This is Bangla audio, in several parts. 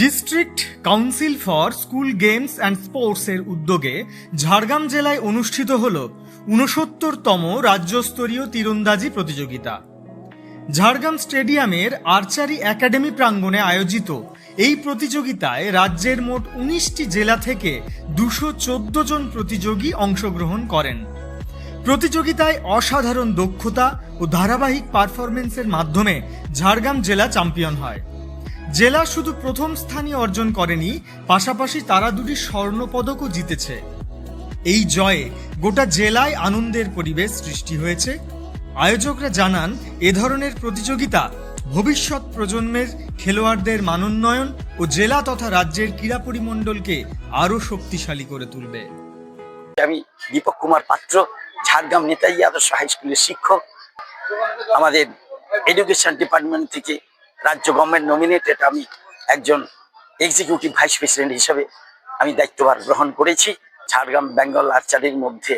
District council for school games and স্পোর্টসের উদ্যোগে ঝাড়গ্রাম জেলায় অনুষ্ঠিত হল ঊনসত্তরতম রাজ্যস্তরীয় তীরন্দাজি প্রতিযোগিতা। ঝাড়গ্রাম স্টেডিয়ামের আর্চারি একাডেমি প্রাঙ্গণে আয়োজিত এই প্রতিযোগিতায় রাজ্যের মোট উনিশটি জেলা থেকে দুশো জন প্রতিযোগী অংশগ্রহণ করেন। প্রতিযোগিতায় অসাধারণ দক্ষতা ও ধারাবাহিক পারফরমেন্সের মাধ্যমে ঝাড়গ্রাম জেলা চ্যাম্পিয়ন হয়। জেলা শুধু প্রথম স্থানই অর্জন করেনি, পাশাপাশি তারা দুটি স্বর্ণপদকও জিতেছে। এই জয়ে গোটা জেলায় আনন্দের পরিবেশ সৃষ্টি হয়েছে। আয়োজকরা জানান, এ ধরনের প্রতিযোগিতা ভবিষ্যৎ প্রজন্মের খেলোয়াড়দের মানোন্নয়ন ও জেলা তথা রাজ্যের ক্রীড়া পরিমণ্ডলকে আরও শক্তিশালী করে তুলবে। আমি দীপক কুমার পাত্র, ঝাড়গ্রাম নেতাজি আদর্শ হাই স্কুলের শিক্ষক। আমাদের এডুকেশন ডিপার্টমেন্ট থেকে রাজ্য গভর্নমেন্ট নমিনেটেড আমি একজন এক্সিকিউটিভ ভাইস প্রেসিডেন্ট হিসেবে আমি দায়িত্বভার গ্রহণ করেছি। ঝাড়গ্রাম, বেঙ্গল আর্চারির মধ্যে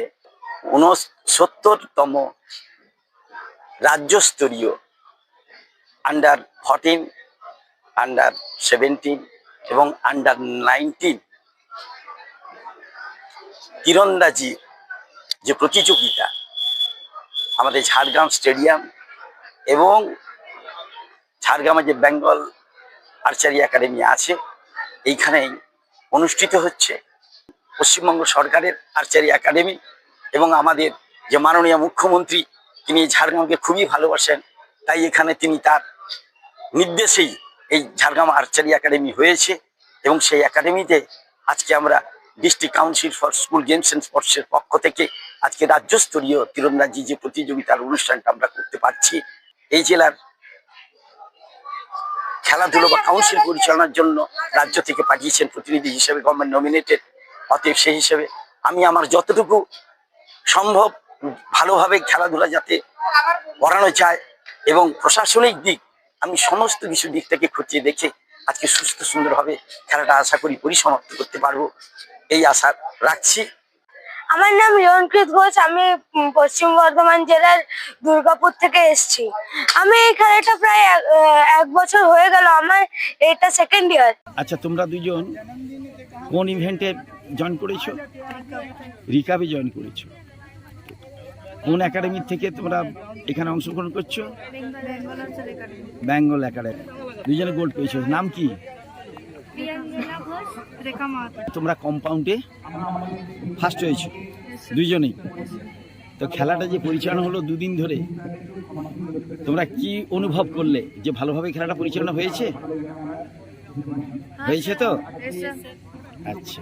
উনসত্তরতম রাজ্যস্তরীয় আন্ডার ফর্টিন আন্ডার সেভেন্টিন এবং আন্ডার নাইনটিন তীরন্দাজি যে প্রতিযোগিতা, আমাদের ঝাড়গ্রাম স্টেডিয়াম এবং ঝাড়গ্রামে যে বেঙ্গল আর্চারি একাডেমি আছে, এইখানেই অনুষ্ঠিত হচ্ছে পশ্চিমবঙ্গ সরকারের আর্চারি একাডেমি এবং আমাদের যে মাননীয় মুখ্যমন্ত্রী, তিনি ঝাড়গ্রামকে খুবই ভালোবাসেন, তাই এখানে তিনি তার নির্দেশেই এই ঝাড়গ্রাম আর্চারি একাডেমি হয়েছে এবং সেই একাডেমিতে আজকে আমরা district council for school games and স্পোর্টসের পক্ষ থেকে আজকে রাজ্যস্তরীয় তীরন্দাজি যে প্রতিযোগিতার অনুষ্ঠানটা আমরা করতে পারছি, এই জেলার খেলাধুলো বা কাউন্সিল পরিচালনার জন্য রাজ্য থেকে পাঠিয়েছেন প্রতিনিধি হিসেবে গভর্নমেন্ট নমিনেটেড অতএব সেই হিসেবে আমি আমার যতটুকু সম্ভব ভালোভাবে খেলাধুলা যাতে করানো যায় এবং প্রশাসনিক দিক আমি সমস্ত কিছু দিক থেকে খতিয়ে দেখে আজকে সুস্থ সুন্দরভাবে খেলাটা আশা করি পরিসমাপ্ত করতে পারব, এই আশা রাখছি। আমার নাম রিয়নকৃত ঘোষ আমি পশ্চিম বর্ধমান জেলার দুর্গাপুর থেকে এসেছি। আমি এই খেলাটা প্রায় এক- এক বছর হয়ে গেল আমার এটা সেকেন্ড ইয়ার আচ্ছা তোমরা দুজন কোন ইভেন্টে জয়েন করেছ? রিকাবে জয়েন করেছ। কোন একাডেমি থেকে তোমরা এখানে অংশগ্রহণ করছ? বেঙ্গল একাডেমি দুজনে গোল্ড পেয়েছ। নাম কি? তোমরা কম্পাউন্ডে ফার্স্ট হয়েছো দুইজনেই। তো খেলাটা যে পরিচালনা হলো দুদিন ধরে তোমরা কি অনুভব করলে যে ভালোভাবে খেলাটা পরিচালনা হয়েছে? হয়েছে তো? আচ্ছা।